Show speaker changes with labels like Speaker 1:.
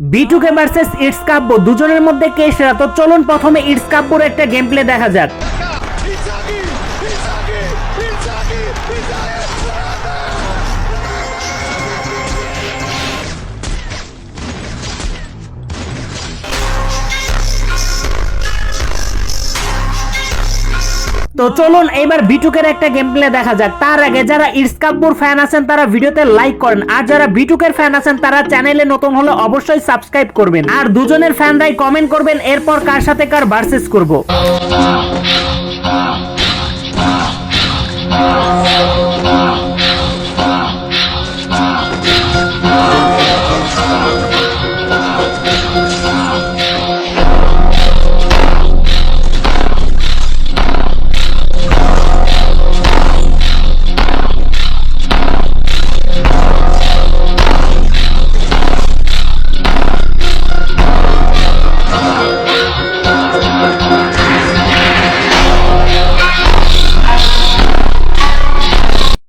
Speaker 1: বিটুকে versus it's কাব্য। দুজনের মধ্যে কে সেরা? তো চলুন প্রথমে ইটস কাব্যর একটা গেম প্লে দেখা যাক। তো চলুন এবার বিটুকের একটা গেম প্লে দেখা যাক। তার আগে যারা ইরস্কাপুর ফ্যান আছেন, তারা ভিডিওতে লাইক করেন। আর যারা বিটুকের ফ্যান আছেন, তারা চ্যানেলে নতুন হলে অবশ্যই সাবস্ক্রাইব করবেন। আর দুজনের ফ্যানরাই কমেন্ট করবেন, এরপর কার সাথে কার ভার্সেস করব। Thank you.